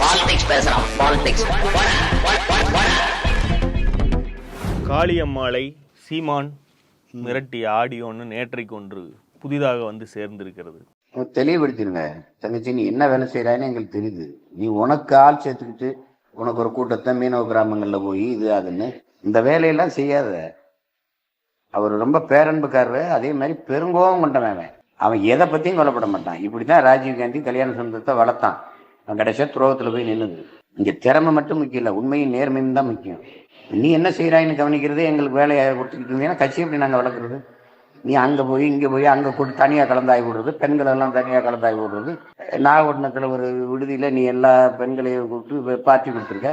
Politics பேசுறான் politics காளியம்மாளை சீமான் மிரட்டிய ஆடியோன்னு நேற்றைக்கு ஒன்று புதிதாக வந்து சேர்ந்திருக்கிறது. தெளிவுபடுத்திடுங்க. தங்கச்சி நீ என்ன வேலை செய்யறான்னு எங்களுக்கு தெரியுது. நீ உனக்கு ஆள் சேர்த்துக்கிட்டு உனக்கு ஒரு கூட்டத்தை மீனவ கிராமங்கள்ல போய் இது அதுன்னு இந்த வேலையெல்லாம் செய்யாத. அவர் ரொம்ப பேரன்புக்காரரு. அதே மாதிரி பெருங்கோபம் கொண்டவன் அவன். அவன் எதை பத்தியும் கொல்லப்பட மாட்டான். இப்படித்தான் ராஜீவ் காந்தி கல்யாண சொந்தத்தை வளர்த்தான். அவன் கடைசியா துரோகத்துல போய் நில்லுது. இங்க திறமை மட்டும் முக்கியம் இல்லை உண்மையும் நேர்மையும் தான் முக்கியம். நீ என்ன செய்யறாயின்னு கவனிக்கிறது எங்களுக்கு வேலையை கொடுத்துக்கிட்டு இருந்தீங்கன்னா கட்சி எப்படி நாங்கள் வளர்க்குறது? நீ அங்கே போய் இங்கே போய் அங்கே கூட்டு தனியாக கலந்தாய் விடுறது பெண்கள் எல்லாம் தனியாக கலந்தாய் விடுறது நாகப்பட்டினத்தில் ஒரு விடுதியில் நீ எல்லா பெண்களையும் கூப்பிட்டு பார்ட்டி கொடுத்துருக்க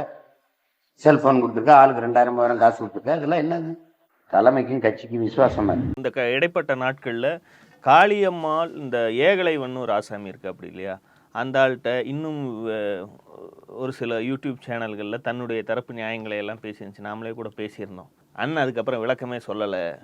செல்போன் கொடுத்துருக்க ஆளுக்கு ரெண்டாயிரம் மூவாயிரம் காசு கொடுத்துருக்க இதெல்லாம் என்னது? தலைமைக்கும் கட்சிக்கும் விசுவாசமா இந்த க இடைப்பட்ட நாட்களில் காளியம்மாள் இந்த ஏகலை ஒரு ஆசாமி இருக்கு அப்படி இல்லையா? அந்த ஆள்கிட்ட இன்னும் ஒரு சில யூடியூப் சேனல்களில் தன்னுடைய தரப்பு நியாயங்களை எல்லாம் பேசியிருந்துச்சு. நாமளே கூட பேசியிருந்தோம். அண்ணன் அதுக்கப்புறம் விளக்கமே சொல்லலை.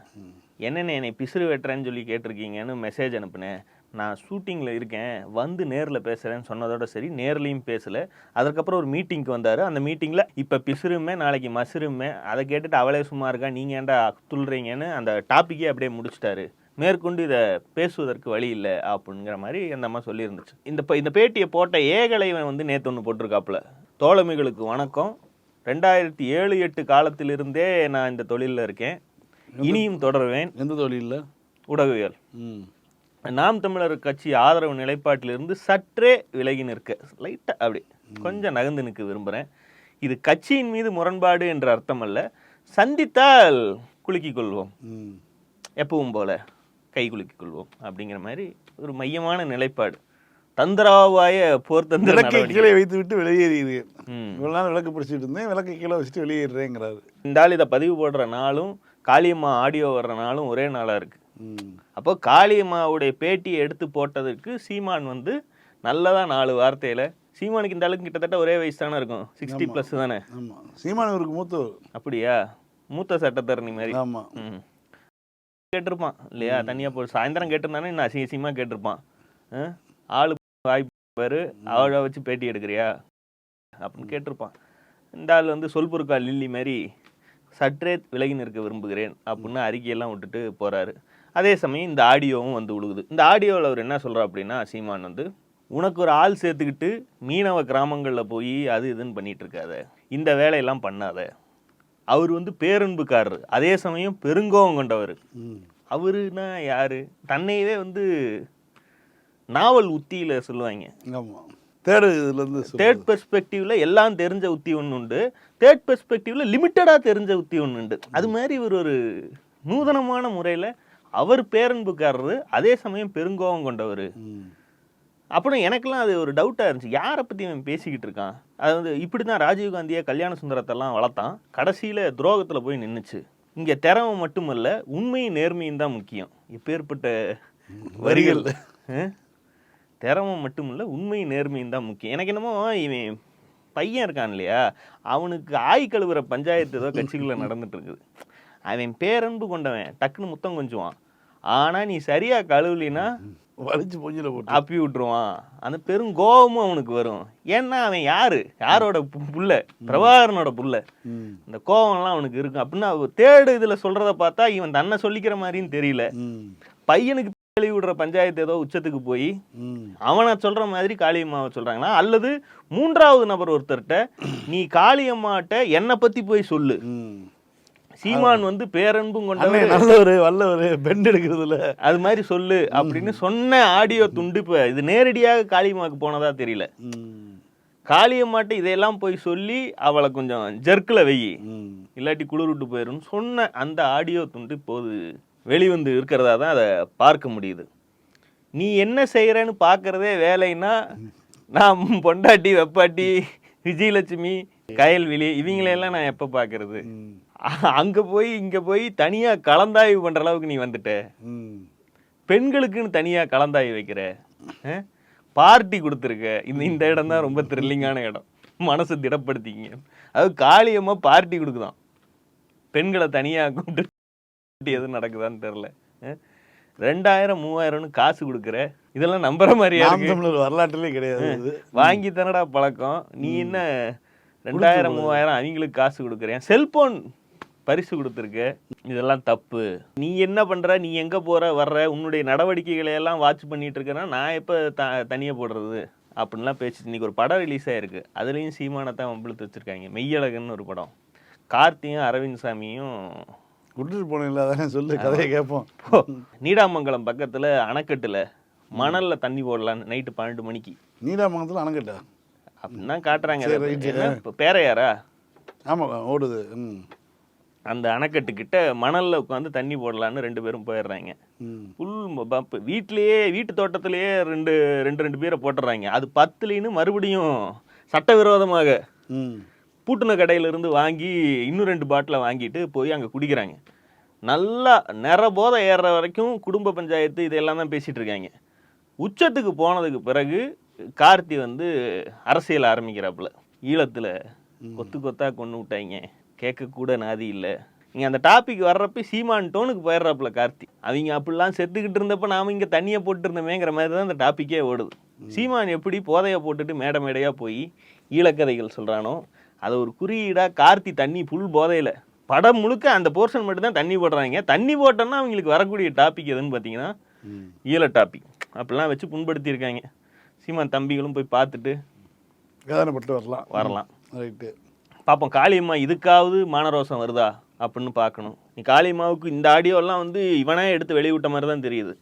என்னென்ன என்னை பிசுறு வெட்டுறேன்னு சொல்லி கேட்டிருக்கீங்கன்னு மெசேஜ் அனுப்புனேன். நான் ஷூட்டிங்கில் இருக்கேன். வந்து நேரில் பேசுகிறேன்னு சொன்னதோட சரி நேர்லேயும் பேசலை. அதுக்கப்புறம் ஒரு மீட்டிங்க்கு வந்தார். அந்த மீட்டிங்கில் இப்போ பிசுறுமே நாளைக்கு மசுருமே அதை கேட்டுட்டு அவளே சும்மா இருக்கா? நீங்கள் ஏன்டா துள்ளுறீங்கன்னு அந்த டாப்பிக்கே அப்படியே முடிச்சிட்டாரு. மேற்கொண்டு இதை பேசுவதற்கு வழி இல்லை அப்படிங்கிற மாதிரி அந்த அம்மா சொல்லியிருந்துச்சு. இந்த ப- இந்த பேட்டியை போட்ட ஏகலைவன் வந்து நேற்று ஒன்று போட்டிருக்காப்புல. தோழமைகளுக்கு வணக்கம். ரெண்டாயிரத்தி ஏழு எட்டு காலத்திலிருந்தே நான் இந்த தொழிலில் இருக்கேன். இனியும் தொடருவேன். எந்த தொழிலில்? ஊடகவியல். நாம் தமிழர் கட்சி ஆதரவு நிலைப்பாட்டிலிருந்து சற்றே விலகி நிற்க. லைட்டாக அப்படி. கொஞ்சம் நகர்ந்து நிற்க விரும்புகிறேன் இது கட்சியின் மீது முரண்பாடு என்ற அர்த்தம் அல்ல சந்தித்தால் குலுக்கிக் கொள்வோம். எப்பவும் போல. கை குலுக்கிக் கொள்வோம் அப்படிங்கிற மாதிரி ஒரு மையமான நிலைப்பாடு. தந்திராவாய போர் தந்திர. கீழே வைத்து விட்டு வெளியேறியது. இவ்வளோ நாள் விளக்கு பிடிச்சிட்டு இருந்தேன். விளக்கை கீழே வச்சுட்டு வெளியேறேங்கிறாரு இந்த ஆள் இதை பதிவு போடுற நாளும் காளியம்மா ஆடியோ வர்ற நாளும் ஒரே நாளாக இருக்குது ம். அப்போ காளியம்மாவுடைய பேட்டியை எடுத்து போட்டதுக்கு சீமான் வந்து நல்லதா நாலு வார்த்தையில சீமானுக்கு இந்த அளவுக்கு கிட்டத்தட்ட ஒரே வயசு தானே இருக்கும்? சிக்ஸ்டி ப்ளஸ் தானே? ஆமாம் சீமானவருக்கு மூத்தவர். அப்படியா? மூத்த சட்டத்தரணி மாதிரி. ஆமாம். கேட்டிருப்பான் இல்லையா? தனியா போய் சாயந்தரம் கேட்டிருந்தானே நான் அசிங்க அசிங்கமா கேட்டிருப்பான்? ஆளு வாய்ப்பாரு அவளை வச்சு பேட்டி எடுக்கிறியா? அப்படின்னு கேட்டிருப்பான். இந்த ஆள் வந்து சொல் பொருக்கா லில்லி மாதிரி சற்றே விலகி நிற்க விரும்புகிறேன் அப்படின்னு அறிக்கையெல்லாம் விட்டுட்டு போறாரு. அதே சமயம் இந்த ஆடியோவும் வந்து விழுகுது இந்த ஆடியோவில் அவர் என்ன சொல்றா அப்படின்னா சீமான் வந்து உனக்கு ஒரு ஆள் சேர்த்துக்கிட்டு மீனவ கிராமங்களில் போய் அது இதுன்னு பண்ணிட்டு இருக்காத. இந்த வேலையெல்லாம் பண்ணாத. அவர் வந்து பேரன்புக்காரர். அதே சமயம் பெருங்கோவம் கொண்டவர். அவருனா யாரு? தன்னையவே வந்து நாவல் உத்தியில சொல்லுவாங்க. ஆமாம் தேர்டு இதுலேருந்து தேர்ட் பெர்ஸ்பெக்டிவ்ல எல்லாம் தெரிஞ்ச உத்தி ஒன்று உண்டு. தேர்ட் பெர்ஸ்பெக்டிவ்ல லிமிட்டடா தெரிஞ்ச உத்தி ஒன்று உண்டு. அது மாதிரி இவர் ஒரு நூதனமான முறையில அவர் பேரன்புக்காரரு அதே சமயம் பெருங்கோவம் கொண்டவர். அப்புறம் எனக்கெல்லாம் அது ஒரு டவுட்டாக இருந்துச்சு. யாரை பற்றி அவன் பேசிக்கிட்டு இருக்கான்? அது வந்து இப்படி தான் ராஜீவ்காந்தியை கல்யாண சுந்தரத்தெல்லாம் வளர்த்தான். கடைசியில் துரோகத்தில் போய் நின்றுச்சு இங்கே திறமை மட்டுமல்ல உண்மையும் நேர்மையும் தான் முக்கியம். இப்பேற்பட்ட வரிகள்? திறமை மட்டுமல்ல உண்மையும் நேர்மையும் தான் முக்கியம். எனக்கு என்னமோ இவன் பையன் இருக்கான் இல்லையா? அவனுக்கு ஆய் கழுவுற பஞ்சாயத்து ஏதோ கட்சிகளில் நடந்துட்டு இருக்குது அவன் பேரன்பு கொண்டவன் டக்குன்னு முத்தம் கொஞ்சுவான். ஆனால் நீ சரியாக கழுவலினா வலிச்சு பொஞ்சில போட்டு. அப்பி விட்டுருவான். அந்த பெரும் கோபமும் அவனுக்கு வரும். ஏன்னா அவன் யாரு? யாரோட புள்ள? பிரபாகரனோட புள்ள. இந்த கோபம்லாம் அவனுக்கு இருக்கும். அப்படின்னா தேர்டு இதுல சொல்றத பார்த்தா இவன் தன்னை சொல்லிக்கிற மாதிரியும் தெரியல. பையனுக்கு கழுவி விடுற பஞ்சாயத்து ஏதோ உச்சத்துக்கு போய் அவனை சொல்ற மாதிரி காளியம்மாவை சொல்றாங்களா அல்லது மூன்றாவது நபர் ஒருத்தர்கிட்ட நீ காளியம்மாட்ட என்னை பத்தி போய் சொல்லு. சீமான் வந்து பேரன்பும் கொண்டவர். நல்லவர் வல்லவர் பெண்ட் எடுக்கிறதுல. அது மாதிரி சொல்லு அப்படின்னு சொன்ன ஆடியோ துண்டு இப்ப இது நேரடியாக காளியம்மாவுக்கு போனதா தெரியல. காளியம்மாட்ட இதையெல்லாம் போய் சொல்லி அவளை கொஞ்சம் ஜர்க்கில் வெயி இல்லாட்டி குளிர் விட்டு போயிடும்னு சொன்ன அந்த ஆடியோ துண்டு இப்போது வெளிவந்து இருக்கிறதா தான் அதை பார்க்க முடியுது. நீ என்ன செய்கிறேன்னு பார்க்கறதே வேலைன்னா நான் பொண்டாட்டி வெப்பாட்டி விஜயலட்சுமி கயல்விழி இவங்களையெல்லாம் நான் எப்போ பார்க்கறது? அங்கே போய் இங்கே போய் தனியாக கலந்தாய்வு பண்ணுற அளவுக்கு நீ வந்துட்ட. பெண்களுக்குன்னு தனியாக கலந்தாய்வு வைக்கிற பார்ட்டி கொடுத்துருக்க. இந்த இந்த இடம் தான் ரொம்ப த்ரில்லிங்கான இடம். மனசை திடப்படுத்திக்கிங்க. அது காளியம்மா பார்ட்டி கொடுக்குதாம் பெண்களை தனியாக கூப்பிட்டு எதுவும் நடக்குதான்னு தெரில ரெண்டாயிரம் மூவாயிரம்னு காசு கொடுக்குற. இதெல்லாம் நம்புற மாதிரியா தமிழர் வரலாற்றிலே கிடையாது வாங்கி தானடா பழக்கம். நீ என்ன ரெண்டாயிரம் மூவாயிரம் அவங்களுக்கு காசு கொடுக்குறேன் செல்போன் பரிசு கொடுத்துருக்க. இதெல்லாம் தப்பு. நீ என்ன பண்ற? நீ எங்க போற? வர்ற? உன்னுடைய நடவடிக்கைகளை எல்லாம் வாட்ச் பண்ணிட்டு இருக்கேன்னா நான் எப்ப த தனியா போடுறது? அப்படின்லாம் பேச்சு இன்னைக்கு ஒரு படம் ரிலீஸ் ஆயிருக்கு. அதுலயும் சீமானை தான் வம்பிழுத்து வச்சிருக்காங்க. மெய்யழகன்னு ஒரு படம். கார்த்தியும் அரவிந்த் சாமியும் விட்டுட்டு போனீங்களா அதானே சொல்லு கதையை கேட்போம் நீடாமங்கலம் பக்கத்துல அணைக்கட்டுல மணல்ல தண்ணி போடலான்னு நைட்டு பன்னெண்டு மணிக்கு. நீடாமங்கலத்தில் அணைக்கட்டா. அப்படின்னு காட்டுறாங்க. பேரையாரா? ஆமாம் ஓடுது. ம். அந்த அணைக்கட்டு கிட்ட மணல்ல உட்காந்து தண்ணி போடலான்னு ரெண்டு பேரும் போயிடுறாங்க. புல் பப்பு வீட்லயே வீட்டு தோட்டத்திலேயே ரெண்டு ரெண்டு ரெண்டு பேரை போட்டுறாங்க. அது பத்துலின்னு மறுபடியும் சட்டவிரோதமாக பூட்டின கடையில இருந்து வாங்கி இன்னும் ரெண்டு பாட்டிலை வாங்கிட்டு போய் அங்கே குடிக்கிறாங்க. நல்லா நிற போதை ஏறுற வரைக்கும் குடும்ப பஞ்சாயத்து இதெல்லாம் தான் பேசிட்டு இருக்காங்க. உச்சத்துக்கு போனதுக்கு பிறகு கார்த்தி வந்து அரசியல் ஆரம்பிக்கிறாப்புல. ஈழத்தில் கொத்து கொத்தா கொண்டு விட்டாங்க. கேட்கக்கூட நாதி இல்லை. நீங்கள் அந்த டாபிக் வர்றப்ப சீமான் டோனுக்கு போயிடுறாப்புல கார்த்தி. அவங்க அப்படிலாம் செத்துக்கிட்டு இருந்தப்ப நாம இங்கே தண்ணியை போட்டு இருந்தோமேங்கிற மாதிரி தான் அந்த டாப்பிக்கே ஓடுது. சீமான் எப்படி போதையை போட்டுட்டு மேடை மேடையாக போய் ஈழக்கதைகள் சொல்கிறானோ அதை ஒரு குறியீடாக கார்த்தி தண்ணி புல் போதையில். படம் முழுக்க அந்த போர்ஷன் மட்டும் தான் தண்ணி போடுறாங்க. தண்ணி போட்டோன்னா அவங்களுக்கு வரக்கூடிய டாபிக் எதுன்னு பார்த்தீங்கன்னா ஈழ டாபிக் அப்படிலாம் வச்சு புண்படுத்தியிருக்காங்க. சீமான் தம்பிகளும் போய் பார்த்துட்டு வரலாம். வரலாம். ரைட்டு பார்ப்போம் காளியம்மா இதுக்காவது மானரோசம் வருதா அப்படின்னு பார்க்கணும். நீ காளியம்மாவுக்கு இந்த ஆடியோலாம் வந்து இவனே எடுத்து வெளிவிட்ட மாதிரி தான் தெரியுது.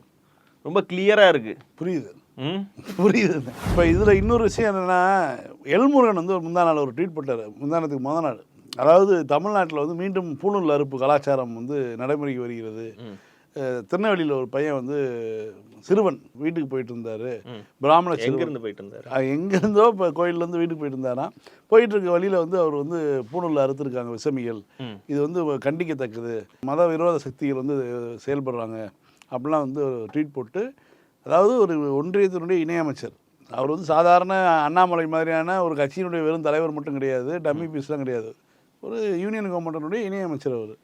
ரொம்ப கிளியராக இருக்குது புரியுது. ம்? புரியுது. இப்போ இதில் இன்னொரு விஷயம் என்னென்னா எல்முருகன் வந்து ஒரு முந்தா நாள் ஒரு ட்வீட் போட்டார். முந்தானத்துக்கு முத நாள். அதாவது தமிழ்நாட்டில் வந்து மீண்டும் பூணூல் அறுப்பு கலாச்சாரம் வந்து நடைமுறைக்கு வருகிறது. திருநெல்வேலியில் ஒரு பையன் வந்து சிறுவன் வீட்டுக்கு போயிட்டு இருந்தார். பிராமண எங்கேருந்து போயிட்டு இருந்தார் எங்கேருந்தோ இப்போ கோயிலேருந்து வீட்டுக்கு போயிட்டு இருந்தாராம் போயிட்டு இருக்க வழியில் வந்து அவர் வந்து பூணூலில் அறுத்துருக்காங்க விஷமிகள். ம். இது வந்து கண்டிக்கத்தக்கது. மத விரோத சக்திகள் வந்து செயல்படுறாங்க. அப்படிலாம் வந்து ஒரு ட்வீட் போட்டு அதாவது ஒரு ஒன்றியத்தினுடைய இணையமைச்சர். அவர் வந்து சாதாரண அண்ணாமலை மாதிரியான ஒரு கட்சியினுடைய வெறும் தலைவர் மட்டும் கிடையாது டம்மி பீஸ்லாம் கிடையாது. ஒரு யூனியன் கவர்மெண்ட்டினுடைய இணையமைச்சர் அவர்.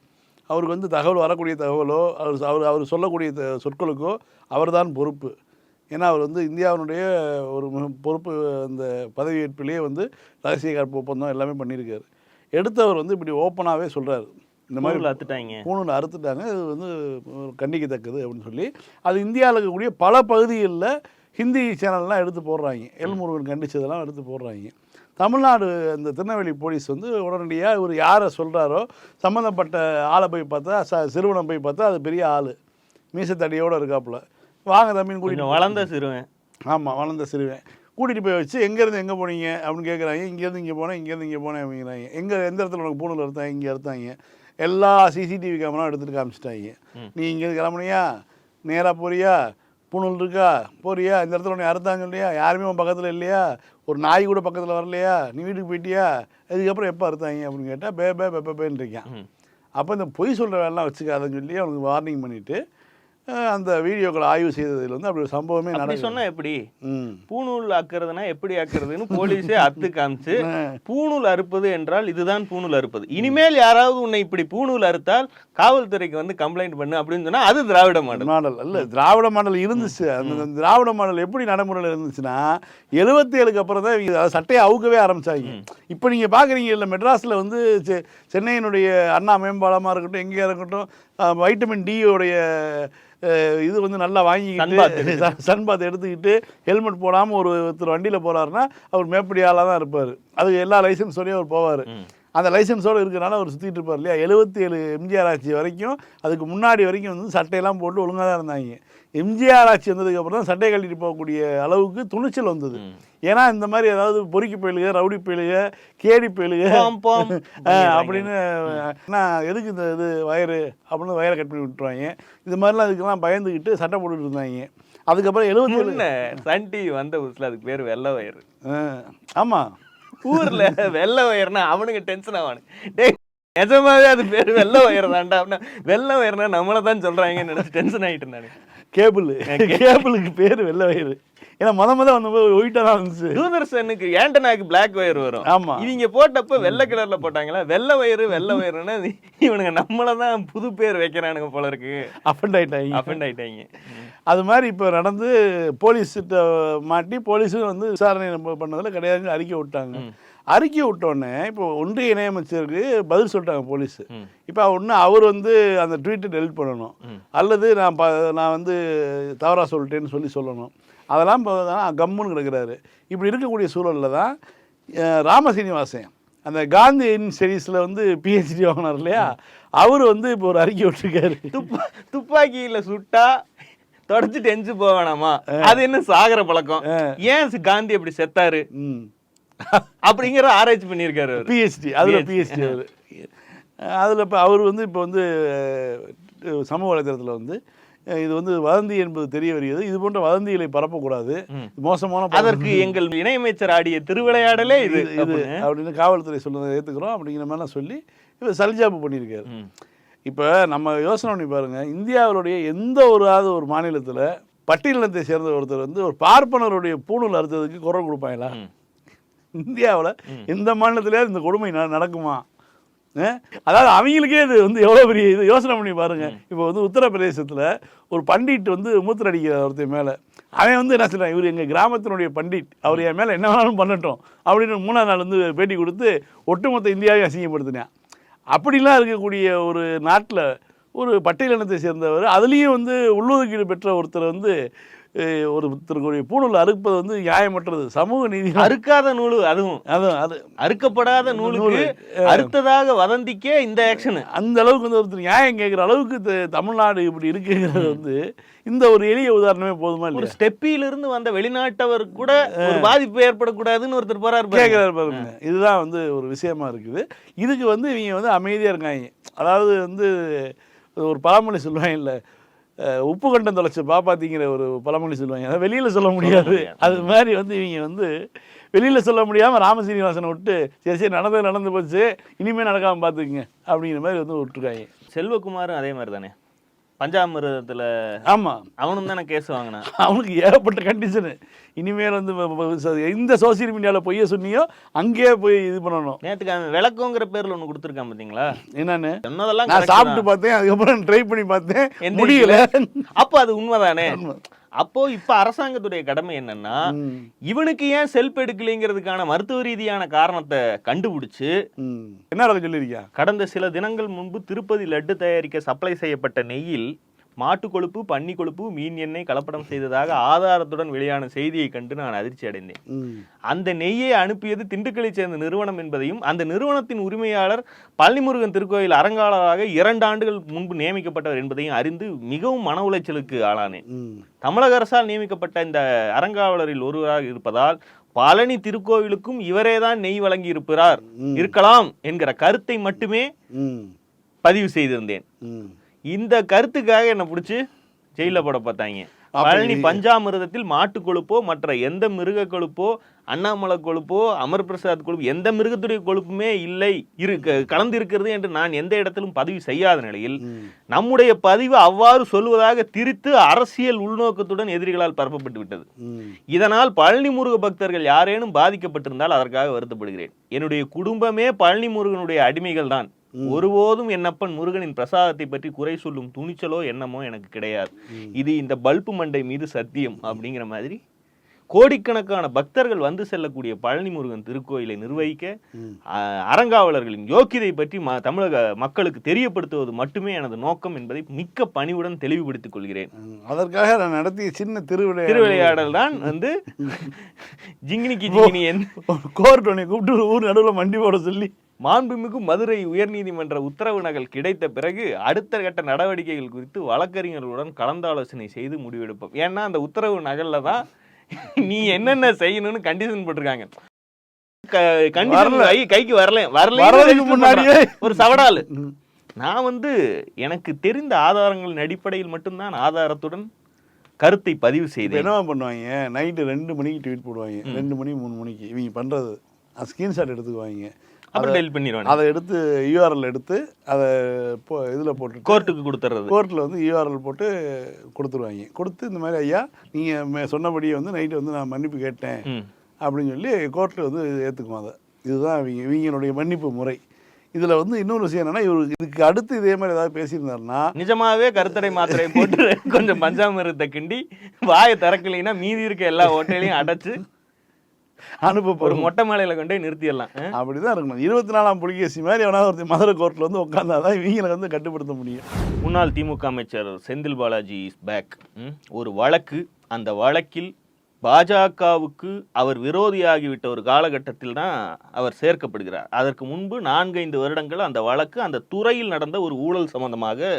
அவருக்கு வந்து தகவல் வரக்கூடிய தகவலோ அவர் அவர் அவர் சொல்லக்கூடிய சொற்களுக்கோ அவர்தான் பொறுப்பு. ஏன்னா அவர் வந்து இந்தியாவினுடைய ஒரு பொறுப்பு அந்த பதவியேற்பிலேயே வந்து ரகசிய காப்பு ஒப்பந்தம் எல்லாமே பண்ணியிருக்காரு. எடுத்தவர் வந்து இப்படி ஓப்பனாகவே சொல்கிறாரு இந்த மாதிரி ஊரில் அத்துட்டாங்க பூணூல் அறுத்துட்டாங்க. இது வந்து கண்டிக்கத்தக்கது அப்படின்னு சொல்லி. அது இந்தியாவில் இருக்கக்கூடிய பல பகுதிகளில் ஹிந்தி சேனல்லாம் எடுத்து போடுறாங்க. எல்முருகன் கண்டிச்சதெல்லாம் எடுத்து போடுறாங்க. தமிழ்நாடு அந்த திருநெல்வேலி போலீஸ் வந்து உடனடியாக இவர் யாரை சொல்கிறாரோ சம்மந்தப்பட்ட ஆளை போய் பார்த்தா ச சிறுவனை போய் பார்த்தா அது பெரிய ஆள். மீசத்தடியோடு இருக்காப்புல. வாங்க தம்பின்னு கொஞ்சம் வளர்ந்த சிறுவன். ஆமாம் வளர்ந்த சிறுவன். கூட்டிகிட்டு போய் வச்சு எங்கேருந்து எங்கே போனீங்க? அப்படின்னு கேட்குறாங்க இங்கேருந்து இங்கே போனேன் இங்கேருந்து இங்கே போனேன் அப்படிங்கிறாங்க. எங்கே எந்த இடத்துல உனக்கு பூணூல் எடுத்தாங்க இங்கே எடுத்தாங்க எல்லா சிசிடிவி கேமரா எடுத்துட்டு காமிச்சிட்டாங்க. நீ இங்கே கிளம்புனியா? நேராக போறியா? பூணூல் இருக்கா? போறியா? இந்த இடத்துல உன்னை அறுத்தாங்க இல்லையா? யாருமே உன் பக்கத்தில் இல்லையா? ஒரு நாய் கூட பக்கத்தில் வரலையா? நீ வீட்டுக்கு போயிட்டியா? இதுக்கப்புறம் எப்போ அறுத்தாங்க அப்படின்னு கேட்டால் பே பே பெப்ப ம். அப்போ இந்த பொய் சொல்கிற வேலைலாம் வச்சுக்காதன்னு சொல்லி அவனுக்கு வார்னிங் பண்ணிவிட்டு அந்த வீடியோக்களை ஆய்வு செய்ததில் வந்து அப்படி ஒரு சம்பவமே அப்படி நடக்குது. சொன்னா எப்படி? பூணூல் ஆக்குறதுனா எப்படி ஆக்குறதுன்னு போலீஸே அத்து காமிச்சு பூணூல் அறுப்பது என்றால் இதுதான் பூணூல் அறுப்பது. இனிமேல் யாராவது உன்னை இப்படி பூணூல் அறுத்தால் காவல்துறைக்கு வந்து கம்ப்ளைண்ட் பண்ணு அப்படின்னு சொன்னா அது திராவிட மாடல். மாடல். அல்ல திராவிட மாடல் இருந்துச்சு. அந்த திராவிட மாடல் எப்படி நடைமுறையில் இருந்துச்சுன்னா எழுபத்தி ஏழுக்கு அப்புறம் தான் இவங்க சட்டையை அவுக்கவே ஆரம்பிச்சாங்க. இப்போ நீங்கள் பார்க்குறீங்க இல்லை மெட்ராஸில் வந்து சென்னையினுடைய அண்ணா மேம்பாலமாக இருக்கட்டும் எங்கேயா இருக்கட்டும் வைட்டமின் டியோடைய இது வந்து நல்லா வாங்கிக்கிட்டு சன்பாத் எடுத்துக்கிட்டு ஹெல்மெட் போடாமல் ஒரு ஒருத்தர் வண்டியில் போகிறாருன்னா அவர் மேப்படி ஆளாக தான் இருப்பார். அதுக்கு எல்லா லைசன்ஸோடய அவர் போவார். அந்த லைசன்ஸோடு இருக்கிறனால அவர் சுற்றிட்டு இருப்பார் இல்லையா? எழுபத்தி ஏழு எம்ஜிஆர் ஆட்சி வரைக்கும் அதுக்கு முன்னாடி வரைக்கும் வந்து சட்டையெல்லாம் போட்டு ஒழுங்காக தான் இருந்தாங்க. எம்ஜிஆர் ஆட்சி வந்ததுக்கப்புறம் தான் சட்டை கழட்டிட்டு போகக்கூடிய அளவுக்கு துணிச்சல் வந்தது. ஏன்னா இந்த மாதிரி ஏதாவது பொறுக்கி பயிலுக ரவுடி பயிலுக கேடி பயிலுக அப்படின்னு என்ன எதுக்கு இந்த இது வயரு அப்படின்னு வயரை கட் பண்ணி விட்டுருவாங்க? இது மாதிரிலாம் இதுக்கெல்லாம் பயந்துக்கிட்டு சட்டை போட்டுட்டு இருந்தாங்க. அதுக்கப்புறம் எழுபத்தி சன் டிவி வந்த புதுசுல அதுக்கு பேர் வெள்ளை வயறு. ஆமாம் ஊர்ல வெள்ளை வயர்னா அவனுங்க டென்ஷன் ஆவானு டேய் நிஜமாவே அது பேர் வெள்ளை வயர் தான்டா அப்படின்னா வெள்ளை வயர்னா நம்மளை தான் சொல்றாங்கன்னு நினைச்சு டென்ஷன் ஆயிட்டு இருந்தானு கேபிள். கேபிளுக்கு பேர் வெள்ளை வயிறு. ஏன்னா முத முத வந்தபோது ஒயிட்டாக தான் இருந்துச்சு. தூதர்சனுக்கு ஏண்டனாக்கு பிளாக் ஒயர் வரும். ஆமா. இவங்க போட்டப்ப வெள்ளை கலர்ல போட்டாங்களா? வெள்ளை வயிறு வெள்ளை வயிறுன்னா இவனுங்க நம்மள தான் புது பேர் வைக்கிறானுங்க போல இருக்கு. அஃபண்ட் ஆயிட்டாங்க. அஃபெண்ட் ஆயிட்டாங்க. அது மாதிரி இப்போ நடந்து போலீஸ்கிட்ட மாட்டி போலீஸும் வந்து விசாரணை நம்ம பண்ணதில் கிடையாதுன்னு அறிக்கை விட்டாங்க. அறிக்கை விட்டோடனே இப்போ ஒன்றிய இணையமைச்சருக்கு பதில் சொல்லிட்டாங்க போலீஸ். இப்போ ஒன்று அவர் வந்து அந்த ட்வீட்டை டெலிட் பண்ணணும். அல்லது நான் ப நான் வந்து தவறாக சொல்லிட்டேன்னு சொல்லி சொல்லணும். அதெல்லாம் கம்முன்னு கிடக்குறாரு. இப்படி இருக்கக்கூடிய சூழலில் தான் ராமசீனிவாசன் அந்த காந்தி ஸ்டடீஸில் வந்து பிஹெச்டி வாங்கினார் இல்லையா? அவர் வந்து இப்போ ஒரு அறிக்கை விட்டுருக்காரு. துப்பா துப்பாக்கியில சுட்டா தொடச்சிட்டு எஞ்சு போக வேணாமா அது என்ன சாகர பழக்கம்? ஏன் சி- காந்தி அப்படி செத்தாரு? ம். அப்படிங்கிற ஆராய்ச்சி பண்ணியிருக்காரு பிஹெச்டி அதில். பிஹெச்டி அவர் அதில் இப்போ அவர் வந்து இப்போ வந்து சமூக வலைதளத்தில் வந்து இது வந்து வதந்தி என்பது தெரிய வருகிறது இது போன்ற வதந்திகளை பரப்பக்கூடாது. மோசமான. அதற்கு எங்கள் இணையமைச்சர் ஆடிய திருவிளையாடலே இது இது அப்படின்னு. காவல்துறை சொன்னதை ஏற்றுக்கிறோம் அப்படிங்கிற மாதிரிலாம் சொல்லி இவர் சல்ஜாப்பு பண்ணியிருக்காரு. இப்போ நம்ம யோசனை பண்ணி பாருங்கள் இந்தியாவுடைய எந்த ஒரு ஒரு மாநிலத்தில் பட்டியலினத்தை சேர்ந்த ஒருத்தர் வந்து ஒரு பார்ப்பனருடைய பூணூல் அறுத்ததுக்கு குரல் கொடுப்பாங்களா. இந்தியாவில் எந்த மாநிலத்திலேயாவது இந்த கொடுமை நடக்குமா? அதாவது அவங்களுக்கே இது வந்து எவ்வளோ பெரிய இது யோசனை பண்ணி பாருங்க. இப்போ வந்து உத்தரப்பிரதேசத்தில் ஒரு பண்டிட் வந்து மூத்திர அடிக்கிறார் ஒருத்தர் மேலே. அவன் வந்து என்ன சொல்கிறான் இவர் எங்கள் கிராமத்தினுடைய பண்டிட். அவர் என் மேலே என்ன வேணாலும் பண்ணட்டும் அப்படின்னு மூணாவது நாள் வந்து பேட்டி கொடுத்து ஒட்டுமொத்த இந்தியாவையும் அசிங்கப்படுத்தினான். அப்படிலாம் இருக்கக்கூடிய ஒரு நாட்டில் ஒரு பட்டியலினத்தை சேர்ந்தவர். அதுலேயும் வந்து உள்ளொதுக்கீடு பெற்ற ஒருத்தர் வந்து அஹ், ஒருத்தருக்குரிய பூணூல் அறுப்பது வந்து நியாயமற்றது. சமூக நீதி. அறுக்காத நூலு அதுவும். அதுவும் அது. அறுக்கப்படாத நூலுக்கு அறுத்ததாக வதந்திக்கே இந்த ஆக்ஷன் அந்த அளவுக்கு வந்து ஒருத்தர் நியாயம் கேட்குற அளவுக்கு தமிழ்நாடு இப்படி இருக்குங்கிறது வந்து இந்த ஒரு எளிய உதாரணமே போதுமா ஒரு இல்லையா? ஸ்டெப்பில இருந்து வந்த வெளிநாட்டவர் கூட ஒரு பாதிப்பு ஏற்படக்கூடாதுன்னு ஒருத்தர் போறாரு பாருங்க. கேட்குறாரு பாருங்க. இதுதான் வந்து ஒரு விஷயமா இருக்குது. இதுக்கு வந்து இவங்க வந்து அமைதியாக இருக்காங்க. அதாவது வந்து ஒரு பழமொழி சொல்லுவாங்க இல்லை உப்பு கண்டம் தொலைச்ச பாப்பாத்திங்கிற ஒரு பழமொழி சொல்லுவாங்க. அதை வெளியில் சொல்ல முடியாது. அது மாதிரி வந்து இவங்க வந்து வெளியில் சொல்ல முடியாமல் ராமசீனிவாசனை விட்டு சரி சரி நடந்தது நடந்து போச்சு இனிமேல் நடக்காமல் பார்த்துக்குங்க அப்படிங்கிற மாதிரி வந்து விட்டுருக்காங்க. செல்வகுமாரும் அதே மாதிரி தானே பஞ்சாமிரதத்துல ஆமாம் அவனும் தானே கேஸ் வாங்கினான். அவனுக்கு ஏகப்பட்ட கண்டிஷனு இனிமேல் வந்து எந்த சோசியல் மீடியாவில் பொய்ய சொன்னியோ அங்கேயே போய் இது பண்ணணும். அவன் விளக்கங்கிற பேர்ல ஒண்ணு கொடுத்துருக்கான் பாத்தீங்களா? என்னன்னு? சொன்னதெல்லாம் நான் சாப்பிட்டு தான். பார்த்தேன் அதுக்கப்புறம் ட்ரை பண்ணி பார்த்தேன். முடியல. அப்போ அது உண்மைதானே? அப்போ இப்ப அரசாங்கத்துடைய கடமை என்னன்னா இவனுக்கு ஏன் செல்ஃப் எடுக்கலைங்கிறதுக்கான மருத்துவ ரீதியான காரணத்தை கண்டுபிடிச்சு. என்ன நடக்க சொல்லியிருக்கியா கடந்த சில தினங்கள் முன்பு திருப்பதி லட்டு தயாரிக்க சப்ளை செய்யப்பட்ட நெய்யில் மாட்டு கொழுப்பு பன்னி கொழுப்பு மீன் எண்ணெய் கலப்படம் செய்ததாக ஆதாரத்துடன் வெளியான செய்தியை கண்டு நான் அதிர்ச்சி அடைந்தேன். அந்த நெய்யை அனுப்பியது திண்டுக்கல்லை சேர்ந்த நிறுவனம் என்பதையும் அந்த நிறுவனத்தின் உரிமையாளர் பழனிமுருகன் திருக்கோயில் அறங்காவலராக இரண்டு ஆண்டுகள் முன்பு நியமிக்கப்பட்டவர் என்பதையும் அறிந்து மிகவும் மன உளைச்சலுக்கு ஆளானேன். தமிழக அரசால் நியமிக்கப்பட்ட இந்த அறங்காவலரில் ஒருவராக இருப்பதால் பழனி திருக்கோவிலுக்கும் இவரேதான் நெய் வழங்கி இருப்பார். இருக்கலாம் என்கிற கருத்தை மட்டுமே பதிவு செய்திருந்தேன். இந்த கருத்துக்காக என்ன பிடிச்சி ஜெயில போட பார்த்தாங்க. பழனி பஞ்சாமிரதத்தில் மாட்டு கொழுப்போ மற்ற எந்த மிருக கொழுப்போ அண்ணாமலை கொழுப்போ அமர் பிரசாத் கொழுப்பு எந்த மிருகத்துடைய கொழுப்புமே இல்லை. இருக்கு கலந்து இருக்கிறது என்று நான் எந்த இடத்திலும் பதிவு செய்யாத நிலையில். நம்முடைய பதிவு அவ்வாறு சொல்வதாக திரித்து அரசியல் உள்நோக்கத்துடன் எதிரிகளால் பரப்பப்பட்டு விட்டது. இதனால் பழனி முருக பக்தர்கள் யாரேனும் பாதிக்கப்பட்டிருந்தால் அதற்காக வருத்தப்படுகிறேன். என்னுடைய குடும்பமே பழனி முருகனுடைய அடிமைகள் தான் ஒருபோதும் என்னப்பன் முருகனின் பிரசாதத்தை பற்றி குறை சொல்லும் துணிச்சலோ எண்ணமோ எனக்கு கிடையாது. இது இந்த பல்பு மண்டை மீது சத்தியம் அப்படிங்கிற மாதிரி கோடிக்கணக்கான பக்தர்கள் வந்து செல்லக்கூடிய பழனி முருகன் திருக்கோயிலை நிர்வகிக்க அறங்காவலர்களின் யோக்கியதை பற்றி ம தமிழக மக்களுக்கு தெரியப்படுத்துவது மட்டுமே எனது நோக்கம் என்பதை மிக்க பணிவுடன் தெளிவுபடுத்திக் கொள்கிறேன். அதற்காக நான் நடத்திய சின்ன திருவிளையாடல் திருவிளையாடல் தான் வந்து ஜிங்கினிக்கு ஜிங்கினி கோர்ட் கூப்பிட்டு ஊர் நடுவில் மண்டி போட சொல்லி மாண்புமிகு மதுரை உயர்நீதிமன்ற உத்தரவு நகல் கிடைத்த பிறகு அடுத்த கட்ட நடவடிக்கைகள் குறித்து வழக்கறிஞர்களுடன் கலந்தாலோசனை செய்து முடிவெடுப்போம். ஏன்னா அந்த உத்தரவு நகல்ல தான் நீ என்னென்ன செய்யணும்னு கண்டிஷன் போட்டிருக்காங்க. கண்டிஷன் கைக்கு வரல. வரல ஒரு சவடாலு. நான் வந்து எனக்கு தெரிந்த ஆதாரங்களின் அடிப்படையில் மட்டும்தான் ஆதாரத்துடன் கருத்தை பதிவு இப்போ செய்தேன். என்னவா பண்ணுவாங்க? நைட்டு ரெண்டு மணிக்கு ட்வீட் போடுவாங்க. ரெண்டு மணி மூணு மணிக்கு. இவங்க பண்ணுறது ஸ்க்ரீன்ஷாட் எடுத்துக்குவாங்க. அப்புறம் டெலிட் பண்ணிடுவாங்க அதை எடுத்து யூஆர்எல் எடுத்து அதை போ இதில் போட்டு கோர்ட்டுக்கு கொடுத்துறது. கோர்ட்டில் வந்து யூஆர்எல் போட்டு கொடுத்துருவாங்க. கொடுத்து இந்த மாதிரி ஐயா நீங்கள் சொன்னபடியே வந்து நைட்டு வந்து நான் மன்னிப்பு கேட்டேன். அப்படின்னு சொல்லி கோர்ட்டில் வந்து ஏற்றுக்கும் அதை. இதுதான் இவங்க இவங்களுடைய மன்னிப்பு முறை. இதில் வந்து இன்னொரு விஷயம் என்னன்னா இவர் இதுக்கு அடுத்து இதே மாதிரி ஏதாவது பேசியிருந்தாருன்னா நிஜமாவே கருத்தடை மாத்திரை போட்டு கொஞ்சம் பஞ்சாமிரத்தை கிண்டி வாயை திறக்கலைன்னா மீதி இருக்க எல்லா ஓட்டையிலையும் அடைச்சு ஒரு அனுப்பப்படும் மொட்டை மேலையில கொண்டு நிறுத்திடலாம்? அப்படிதான் இருக்கணும் இருபத்தி நாலாம் புலிகேசி மாதிரி எவனாவது ஒருத்தர் மதுரை கோர்ட்டில் வந்து உட்காந்தாதான் இவங்களை வந்து கட்டுப்படுத்த முடியும். முன்னாள் திமுக அமைச்சர் செந்தில் பாலாஜி இஸ் பேக் ஒரு வழக்கு அந்த வழக்கில் பாஜகவுக்கு அவர் விரோதியாகிவிட்ட ஒரு காலகட்டத்தில் தான் அவர் சேர்க்கப்படுகிறார். அதற்கு முன்பு நான்கைந்து வருடங்கள் அந்த வழக்கு அந்த துறையில் நடந்த ஒரு ஊழல் சம்பந்தமாக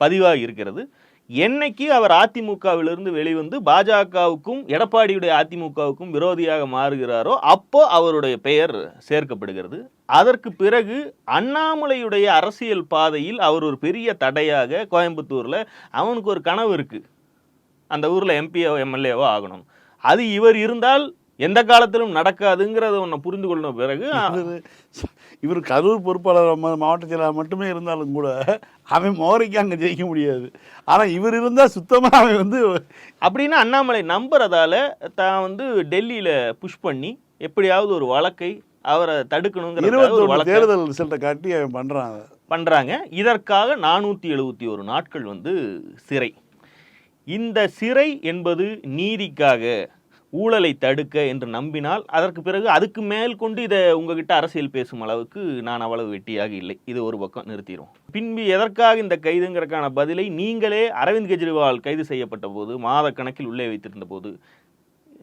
பதிவாகி இருக்கிறது என்னைக்கு அவர் அதிமுகவிலிருந்து வெளிவந்து பாஜகவுக்கும் எடப்பாடியுடைய அதிமுகவுக்கும் விரோதியாக மாறுகிறாரோ அப்போ அவருடைய பெயர் சேர்க்கப்படுகிறது. அதற்கு பிறகு அண்ணாமலையுடைய அரசியல் பாதையில் அவர் ஒரு பெரிய தடையாக கோயம்புத்தூரில் அவனுக்கு ஒரு கனவு இருக்குது அந்த ஊரில் எம்பியோ எம்எல்ஏவோ ஆகணும். அது இவர் இருந்தால் எந்த காலத்திலும் நடக்காதுங்கிறத ஒன்று புரிந்து கொள்ள பிறகு இவர் கரூர் பொறுப்பாளர் மா- மாவட்ட செயலாளர் மட்டுமே இருந்தாலும் கூட அவன் மோரிக்கு அங்கே ஜெயிக்க முடியாது. ஆனால் இவர் இருந்தால் சுத்தமாக அவன் வந்து அப்படின்னு அண்ணாமலை நம்புறதால தான் வந்து டெல்லியில புஷ் பண்ணி எப்படியாவது ஒரு வழக்கை அவரை தடுக்கணுங்கிற தேர்தல் ரிசல்ட்டை காட்டி அவன் பண்ணுறான் அதை பண்றாங்க. இதற்காக நானூற்றி எழுபத்தி ஒரு நாட்கள் வந்து சிறை. இந்த சிறை என்பது நீதிக்காக ஊழலை தடுக்க என்று நம்பினால் அதற்கு பிறகு அதுக்கு மேல் கொண்டு இதை உங்ககிட்ட அரசியல் பேசும் அளவுக்கு நான் அவ்வளவு வெட்டியாக இல்லை. இது ஒரு பக்கம் நிறுத்திடும் பின்பு எதற்காக இந்த கைதுங்கிறதுக்கான பதிலை நீங்களே அரவிந்த் கெஜ்ரிவால் கைது செய்யப்பட்ட போது மாத கணக்கில் உள்ளே வைத்திருந்த போது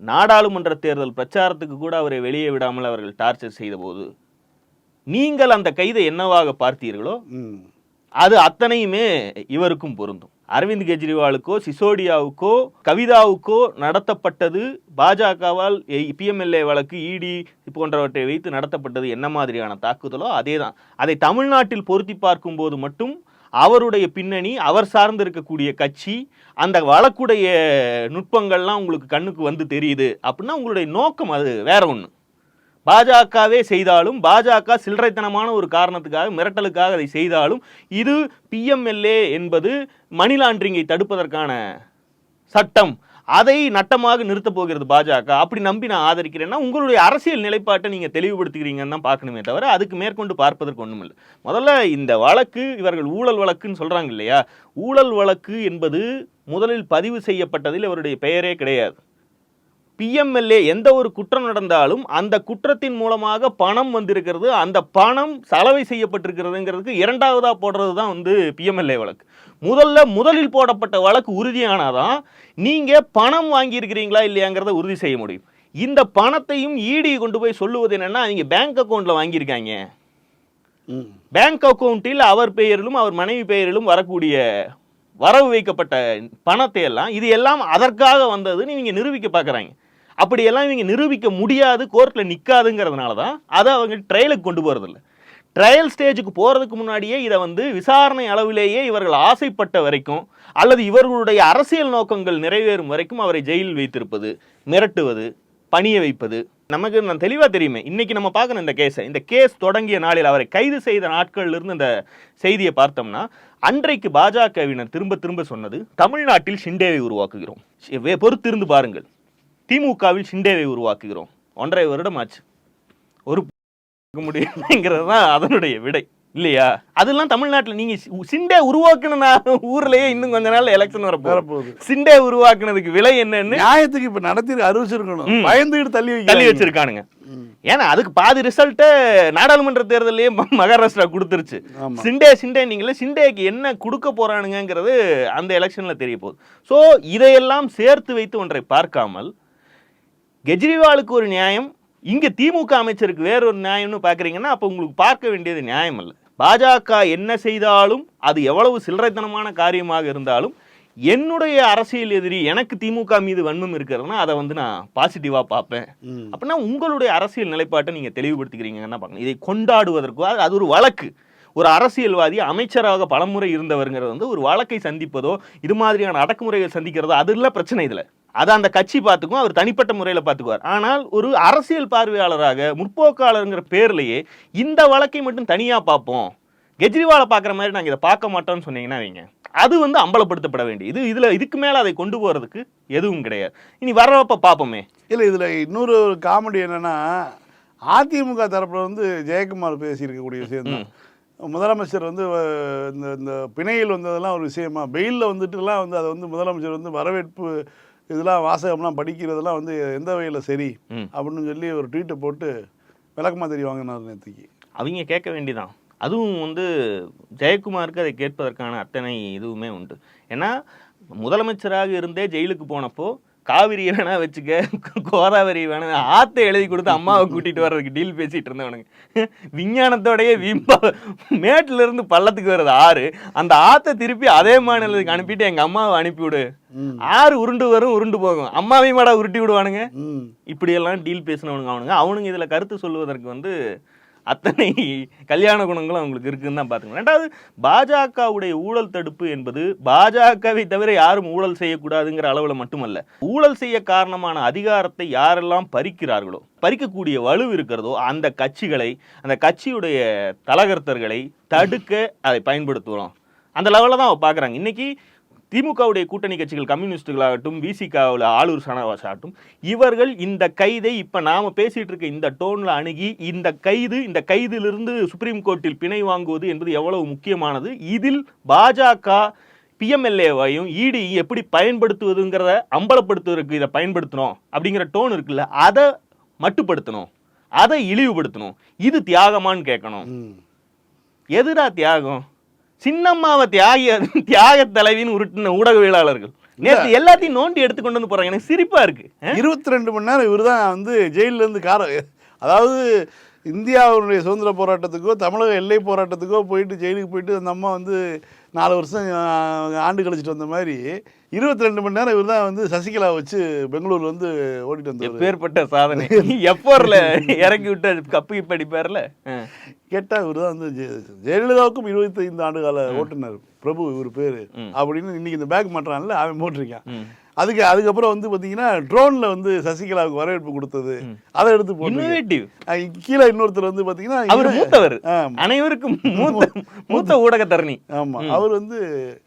நாடாளுமன்ற தேர்தல் பிரச்சாரத்துக்கு கூட அவரை வெளியே விடாமல் அவர்கள் டார்ச்சர் செய்த போது நீங்கள் அந்த கைதை என்னவாக பார்த்தீர்களோ அது அத்தனையுமே இவருக்கும் பொருந்தும். அரவிந்த் கெஜ்ரிவாலுக்கோ சிசோடியாவுக்கோ கவிதாவுக்கோ நடத்தப்பட்டது பாஜகவால் பிஎம்எல்ஏ வழக்கு இடி போன்றவற்றை வைத்து நடத்தப்பட்டது என்ன மாதிரியான தாக்குதலோ அதே தான் அதை தமிழ்நாட்டில் பொருத்தி பார்க்கும்போது மட்டும் அவருடைய பின்னணி அவர் சார்ந்து இருக்கக்கூடிய கட்சி அந்த வழக்குடைய நுட்பங்கள்லாம் உங்களுக்கு கண்ணுக்கு வந்து தெரியுது அப்படின்னா உங்களுடைய நோக்கம் அது வேற ஒன்று பாஜகவே செய்தாலும் பாஜக சில்லறைத்தனமான ஒரு காரணத்துக்காக மிரட்டலுக்காக அதை செய்தாலும் இது பிஎம்எல்ஏ என்பது மணி லாண்டரிங்கை தடுப்பதற்கான சட்டம். அதை நட்டமாக நிறுத்தப் போகிறது பாஜக. அப்படி நம்பி நான் ஆதரிக்கிறேன்னா உங்களுடைய அரசியல் நிலைப்பாட்டை நீங்கள் தெளிவுபடுத்துகிறீங்கன்னு தான் பார்க்கணுமே தவிர அதுக்கு மேற்கொண்டு பார்ப்பதற்கு ஒன்றும் இல்லை முதல்ல இந்த வழக்கு இவர்கள் ஊழல் வழக்குன்னு சொல்கிறாங்க இல்லையா? ஊழல் வழக்கு என்பது முதலில் பதிவு செய்யப்பட்டதில் இவருடைய பெயரே கிடையாது. பிஎம்எல்ஏ எந்த ஒரு குற்றம் நடந்தாலும் அந்த குற்றத்தின் மூலமாக பணம் வந்திருக்கிறது. அந்த பணம் சலவை செய்யப்பட்டிருக்கிறதுங்கிறதுக்கு இரண்டாவதா போடுறது தான் வந்து பிஎம்எல்ஏ வழக்கு. முதல்ல முதலில் போடப்பட்ட வழக்கு உறுதியானாதான் நீங்க பணம் வாங்கியிருக்கிறீங்களா இல்லையாங்கிறத உறுதி செய்ய முடியும். இந்த பணத்தையும் ஈடி கொண்டு போய் சொல்லுவது என்னன்னா நீங்க பேங்க் அக்கௌண்ட்ல வாங்கியிருக்காங்க. பேங்க் அக்கவுண்டில் அவர் பெயரிலும் அவர் மனைவி பெயரிலும் வரக்கூடிய வரவு வைக்கப்பட்ட பணத்தை எல்லாம் இது எல்லாம் அதற்காக வந்ததுன்னு இவங்க நிரூபிக்க பார்க்குறாங்க அப்படியெல்லாம் இவங்க நிரூபிக்க முடியாது கோர்ட்டில் நிற்காதுங்கிறதுனால தான் அதை அவங்க ட்ரையலுக்கு கொண்டு போகிறதில்ல ட்ரையல் ஸ்டேஜுக்கு போகிறதுக்கு முன்னாடியே இதை வந்து விசாரணை அளவிலேயே இவர்கள் ஆசைப்பட்ட வரைக்கும் அல்லது இவர்களுடைய அரசியல் நோக்கங்கள் நிறைவேறும் வரைக்கும் அவரை ஜெயிலில் வைத்திருப்பது மிரட்டுவது பணிய வைப்பது. நமக்கு நான் தெளிவாக தெரியுமே இன்றைக்கி நம்ம பார்க்கணும் இந்த கேஸை இந்த கேஸ் தொடங்கிய நாளில் அவரை கைது செய்த நாட்கள்லேருந்து இந்த செய்தியை பார்த்தோம்னா அன்றைக்கு பாஜகவினர் திரும்ப திரும்ப சொன்னது தமிழ்நாட்டில் ஷிண்டேவை உருவாக்குகிறோம். பொறுத்திருந்து பாருங்கள். திமுகவில் ஷிண்டேவை உருவாக்குகிறோம். ஒன்றரை வருடம் ஆச்சு ஒரு முடியுங்கிறது தான் அதனுடைய விடை. இல்லையா? அதெல்லாம் தமிழ்நாட்டில் நீங்க சிண்டே உருவாக்குன ஊர்லயே இன்னும் கொஞ்ச நாள் எலெக்ஷன் வரப்போகுது. சிண்டே உருவாக்குனதுக்கு விலை என்னன்னு நியாயத்துக்கு இப்ப நடத்தி அறிவிச்சிருக்கணும். பயந்துகிட்டு தள்ளி தள்ளி. வச்சிருக்கானுங்க. ஏன்னா அதுக்கு பாதி ரிசல்ட்டை நாடாளுமன்ற தேர்தலையே மகாராஷ்டிரா கொடுத்துருச்சு. சிண்டே சிண்டே நீங்களே சிண்டேக்கு என்ன கொடுக்க போறானுங்கிறது அந்த எலெக்ஷன்ல தெரிய போகுது. ஸோ இதையெல்லாம் சேர்த்து வைத்து ஒன்றை பார்க்காமல் கெஜ்ரிவாலுக்கு ஒரு நியாயம் இங்க திமுக அமைச்சருக்கு வேற ஒரு நியாயம்னு பார்க்குறீங்கன்னா அப்போ உங்களுக்கு பார்க்க வேண்டியது நியாயம் அல்ல. பாஜக என்ன செய்தாலும் அது எவ்வளவு சில்லறைத்தனமான காரியமாக இருந்தாலும் என்னுடைய அரசியல் எதிரி எனக்கு திமுக மீது வன்மம் இருக்கிறதுனா அதை வந்து நான் பாசிட்டிவாக பார்ப்பேன். அப்படின்னா உங்களுடைய அரசியல் நிலைப்பாட்டை நீங்க தெளிவுபடுத்திக்கிறீங்கன்னா பார்க்கணும். இதை கொண்டாடுவதற்கோ அது ஒரு வழக்கு. ஒரு அரசியல்வாதி அமைச்சராக பலமுறை இருந்தவருங்கிறது வந்து ஒரு வழக்கை சந்திப்பதோ இது மாதிரியான அடக்குமுறைகள் சந்திக்கிறதோ அது இல்லை பிரச்சனை இதில் அதை அந்த கட்சி பார்த்துக்கும் அவர் தனிப்பட்ட முறையில் பார்த்துக்குவார். ஆனால் ஒரு அரசியல் பார்வையாளராக முற்போக்காளருங்கிற பேர்லயே இந்த வழக்கை மட்டும் தனியாக பார்ப்போம். கெஜ்ரிவாலை பார்க்குற மாதிரி நாங்கள் இதை பார்க்க மாட்டோம்னு சொன்னீங்கன்னா வைங்க. அது வந்து அம்பலப்படுத்தப்பட வேண்டியது. இதில் இதுக்கு மேலே அதை கொண்டு போகிறதுக்கு எதுவும் கிடையாது. இனி வர்றப்ப பார்ப்போமே. இல்லை இதில் இன்னொரு காமெடி என்னன்னா அதிமுக தரப்புல வந்து ஜெயக்குமார் பேசியிருக்கக்கூடிய விஷயம் தான் முதலமைச்சர் வந்து இந்த இந்த பிணையில் வந்ததெல்லாம் ஒரு விஷயமா? பெயிலில் வந்துட்டுலாம் வந்து அதை வந்து முதலமைச்சர் வந்து வரவேற்பு இதெல்லாம் வாசகம்லாம் படிக்கிறதெல்லாம் வந்து எந்த வகையில் சரி. அப்படின்னு சொல்லி ஒரு ட்வீட்டை போட்டு விளக்கமாக தெரிய வாங்கினார் நேற்றுக்கு அவங்க கேட்க வேண்டிதான். அதுவும் வந்து ஜெயக்குமாருக்கு அதை கேட்பதற்கான அத்தனை இதுவுமே உண்டு. ஏன்னா முதலமைச்சராக இருந்தே ஜெயிலுக்கு போனப்போ காவிரி வேணா வச்சுக்க கோதாவரி வேணா ஆத்தை எழுதி கொடுத்து அம்மாவை கூட்டிட்டு வர்றதுக்கு டீல் பேசிட்டு இருந்தவனுங்க. விஞ்ஞானத்தோடயே வீம்பா மேட்டுல இருந்து பள்ளத்துக்கு வர்றது ஆறு. அந்த ஆத்தை திருப்பி அதே மாநிலத்துக்கு அனுப்பிட்டு எங்க அம்மாவை அனுப்பிவிடு. ம். ஆறு உருண்டு வரும் உருண்டு போகும். அம்மாவையும் மாடா உருட்டி விடுவானுங்க. இப்படியெல்லாம் டீல் பேசினவனுங்க அவனுங்க. அவனுங்க இதில் கருத்து சொல்லுவதற்கு வந்து அத்தனை கல்யாண குணங்களும் அவங்களுக்கு இருக்குன்னு தான் பார்த்துக்கணும். ரெண்டாவது பாஜகவுடைய ஊழல் தடுப்பு என்பது பாஜகவை தவிர யாரும் ஊழல் செய்யக்கூடாதுங்கிற அளவில் மட்டுமல்ல. ஊழல் செய்ய காரணமான அதிகாரத்தை யாரெல்லாம் பறிக்கிறார்களோ பறிக்கக்கூடிய வலு இருக்கிறதோ அந்த கட்சிகளை அந்த கட்சியுடைய தலகர்த்தர்களை தடுக்க அதை பயன்படுத்துகிறோம் அந்த லெவலில் தான் அவள் பார்க்குறாங்க. இன்னைக்கு திமுகவுடைய கூட்டணி கட்சிகள் கம்யூனிஸ்டுகளாகட்டும் விசிகாவில் ஆளூர் சனவாஸ் ஆகட்டும் இவர்கள் இந்த கைதை இப்போ நாம பேசிட்டு இருக்க இந்த டோன்ல அணுகி இந்த கைது இந்த கைதிலிருந்து சுப்ரீம் கோர்ட்டில் பிணை வாங்குவது என்பது எவ்வளவு முக்கியமானது? இதில் பாஜக பிஎம்எல்ஏவையும் இடி எப்படி பயன்படுத்துவதுங்கிறத அம்பலப்படுத்துவதற்கு இதை பயன்படுத்தணும் அப்படிங்கிற டோன் இருக்குல்ல அதை மட்டுப்படுத்தணும். அதை இழிவுபடுத்தணும். இது தியாகமான்னு கேட்கணும். எதுடா தியாகம்? சின்னம்மாவை தியாக தியாக தலைவின்னு உருட்டின ஊடகவியலாளர்கள். நேற்று எல்லாத்தையும் நோண்டி எடுத்து கொண்டு வந்து போறாங்க. எனக்கு சிரிப்பா இருக்கு? இருபத்தி ரெண்டு மணி நேரம் இவர் தான் வந்து ஜெயிலேருந்து கார அதாவது இந்தியாவுடைய சுதந்திர போராட்டத்துக்கோ தமிழக எல்லை போராட்டத்துக்கோ போயிட்டு ஜெயிலுக்கு போயிட்டு அந்த அம்மா வந்து நாலு வருஷம் ஆண்டு கழிச்சிட்டு வந்த மாதிரி இருபத்தி ரெண்டு மணி நேரம் இவர் தான் வந்து சசிகலா வச்சு பெங்களூர்ல வந்து ஓடிட்டு வந்தார் எப்பேற்பட்ட சாதனை. எப்போர்ல இறக்கி விட்டு கப்பு இப்ப அடிப்பார்ல. கேட்டால் இவர் தான் வந்து ஜெயலலிதாவுக்கும் இருபத்தி ஐந்து ஆண்டு கால ஓட்டுநர் பிரபு இவர் பேர். அப்படின்னு இன்னைக்கு இந்த பேக் மாட்டுறான்ல அவன் போட்டிருக்கான். அதுக்கு அதுக்கப்புறம் வந்து பார்த்தீங்கன்னா ட்ரோனில் வந்து சசிகலாவுக்கு வரவேற்பு கொடுத்தது. அதை எடுத்து போட்டு கீழே இன்னொருத்தர் வந்து பார்த்தீங்கன்னா அவர் இவரு- மூத்தவர். அனைவருக்கும் மூத்த மூத்த ஊடகத்தரணி. ஆமா. அவர் வந்து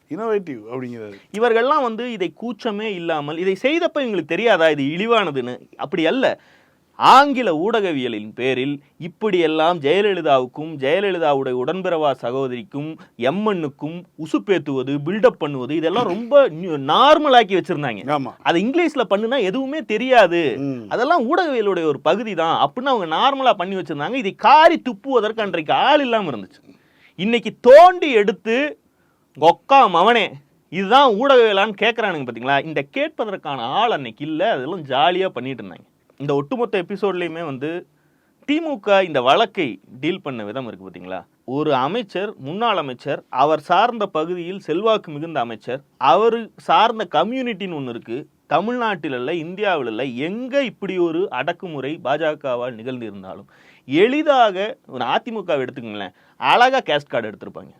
இனோவேட்டிவ் அப்படிங்கிறாரு. இவர்கள்லாம் வந்து இதை கூச்சமே இல்லாமல் இதை செய்தப்ப எங்களுக்கு தெரியாதா? இது இழிவானதுன்னு. அப்படி அல்ல. ஆங்கில ஊடகவியலின் பேரில் இப்படியெல்லாம் ஜெயலலிதாவுக்கும் ஜெயலலிதாவுடைய உடன்பிறவா சகோதரிக்கும் எம்என்னுக்கும் உசுப்பேத்துவது பில்டப் பண்ணுவது இதெல்லாம் ரொம்ப நார்மலாக்கி வச்சிருந்தாங்க. ஆமா. அதை இங்கிலீஷ்ல பண்ணுனா எதுவுமே தெரியாது. அதெல்லாம் ஊடகவியலுடைய ஒரு பகுதி தான் அப்படின்னு அவங்க நார்மலா பண்ணி வச்சிருந்தாங்க. இதை காரி துப்புவதற்கு அன்றைக்கு ஆள் இல்லாம இருந்துச்சு. இன்னைக்கு தோண்டி எடுத்து கொக்கா மவனே இதுதான் ஊடகவியலான்னு கேட்குறானுங்க பார்த்தீங்களா இந்த கேட்பதற்கான ஆள் அன்னைக்கு இல்லை. அதெல்லாம் ஜாலியாக பண்ணிட்டு இருந்தாங்க. இந்த ஒட்டுமொத்த எபிசோட்லேயுமே வந்து திமுக இந்த வழக்கை டீல் பண்ண விதம் இருக்கு பார்த்தீங்களா ஒரு அமைச்சர் முன்னாள் அமைச்சர் அவர் சார்ந்த பகுதியில் செல்வாக்கு மிகுந்த அமைச்சர் அவர் சார்ந்த கம்யூனிட்டின்னு ஒன்று இருக்கு. தமிழ்நாட்டில் இல்லை இந்தியாவில் இல்லை எங்கே இப்படி ஒரு அடக்குமுறை பாஜகவால் நிகழ்ந்திருந்தாலும் எளிதாக ஒரு அதிமுகவை எடுத்துக்கங்களேன் அழகாக கேஸ்ட் கார்டு எடுத்திருப்பாங்க.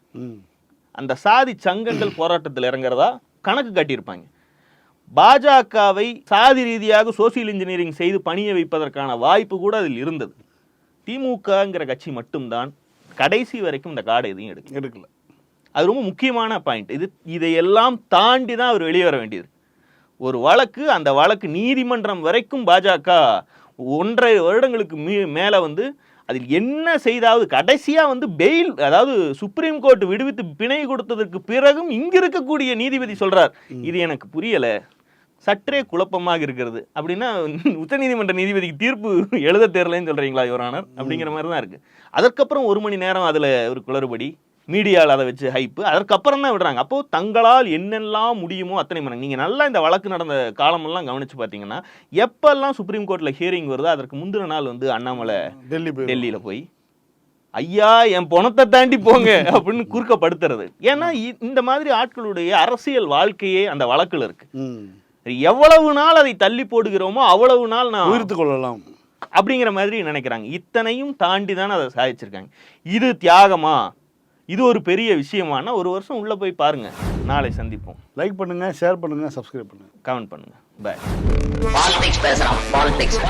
அந்த சாதி சங்கங்கள் போராட்டத்தில் இறங்குறதா கணக்கு காட்டியிருப்பாங்க. பாஜகவை சாதி ரீதியாக சோசியல் இன்ஜினியரிங் செய்து பணிய வைப்பதற்கான வாய்ப்பு கூட அதில் இருந்தது. திமுகங்கிற கட்சி மட்டும்தான் கடைசி வரைக்கும் இந்த கார்டு எதையும் எடுக்கல. எடுக்கல. அது ரொம்ப முக்கியமான பாயிண்ட் இது இதையெல்லாம் தாண்டி தான் அவர் வெளியே வர வேண்டியது. ஒரு வழக்கு அந்த வழக்கு நீதிமன்றம் வரைக்கும் பாஜக ஒன்றரை வருடங்களுக்கு மீ மேலே வந்து அதில் என்ன செய்தாவது கடைசியாக வந்து பெயில் அதாவது சுப்ரீம் கோர்ட் விடுவித்து பிணை கொடுத்ததற்கு பிறகும் இங்க இருக்கக்கூடிய நீதிபதி சொல்றார். இது எனக்கு புரியல. சற்றே குழப்பமாக இருக்கிறது. அப்படின்னா உச்சநீதிமன்ற நீதிபதிக்கு தீர்ப்பு எழுத தெரியலன்னு சொல்றீங்களா யுவரானர் அப்படிங்கிற மாதிரி தான் இருக்கு. அதற்கப்புறம் ஒரு மணி நேரம் அதுல ஒரு குளறுபடி மீடியாவில் அதை வச்சு ஹைப்பு அதற்கப்புறம் தான் விடுறாங்க. அப்போ தங்களால் என்னெல்லாம் முடியுமோ அத்தனை பண்ணாங்க நீங்க நல்லா இந்த வழக்கு நடந்த காலமெல்லாம் கவனிச்சு பார்த்தீங்கன்னா எப்பெல்லாம் சுப்ரீம் கோர்ட்ல ஹியரிங் வருதோ அதற்கு முந்தின நாள் வந்து அண்ணாமலை டெல்லி டெல்லியில போய் ஐயா என் பணத்தை தாண்டி போங்க அப்படின்னு குறுக்கப்படுத்துறது. ஏன்னா இந்த மாதிரி ஆட்களுடைய அரசியல் வாழ்க்கையே அந்த வழக்குல இருக்கு. எவ்வளவு நாள் அதை தள்ளி போடுகிறோமோ அவ்வளவு நாள் நான் உயிர்த்து கொள்ளலாம். அப்படிங்கிற மாதிரி நினைக்கிறாங்க. இத்தனையும் தாண்டி தானே அதை சாதிச்சிருக்காங்க. இது தியாகமா? இது ஒரு பெரிய விஷயமான ஒரு வருஷம் உள்ள போய் பாருங்க. நாளை சந்திப்போம். லைக் பண்ணுங்கள் ஷேர் பண்ணுங்கள் சப்ஸ்கிரைப் பண்ணுங்கள் கமெண்ட் பண்ணுங்க. பாய் பாலிடிக்ஸ் பேசுறான் பாலிடிக்ஸ்